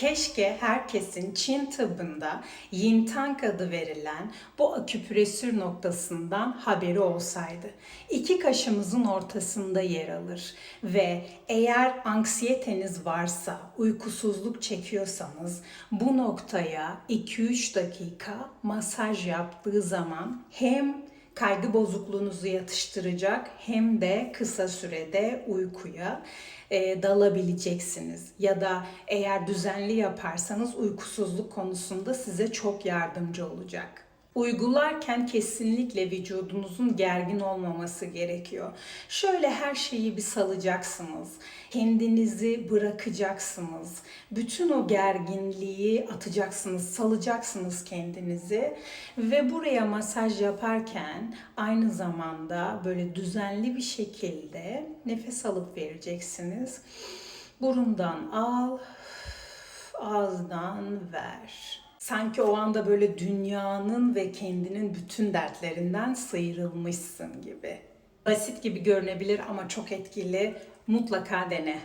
Keşke herkesin Çin tıbbında Yin Tang adı verilen bu aküpresür noktasından haberi olsaydı. İki kaşımızın ortasında yer alır ve eğer anksiyeteniz varsa, uykusuzluk çekiyorsanız bu noktaya 2-3 dakika masaj yaptığı zaman hem kaygı bozukluğunuzu yatıştıracak hem de kısa sürede uykuya e, dalabileceksiniz. Ya da eğer düzenli yaparsanız uykusuzluk konusunda size çok yardımcı olacak. Uygularken kesinlikle vücudunuzun gergin olmaması gerekiyor. Şöyle her şeyi bir salacaksınız. Kendinizi bırakacaksınız. Bütün o gerginliği atacaksınız, salacaksınız kendinizi ve buraya masaj yaparken aynı zamanda böyle düzenli bir şekilde nefes alıp vereceksiniz. Burundan al, ağızdan ver. Sanki o anda böyle dünyanın ve kendinin bütün dertlerinden sıyrılmışsın gibi. Basit gibi görünebilir ama çok etkili. Mutlaka dene.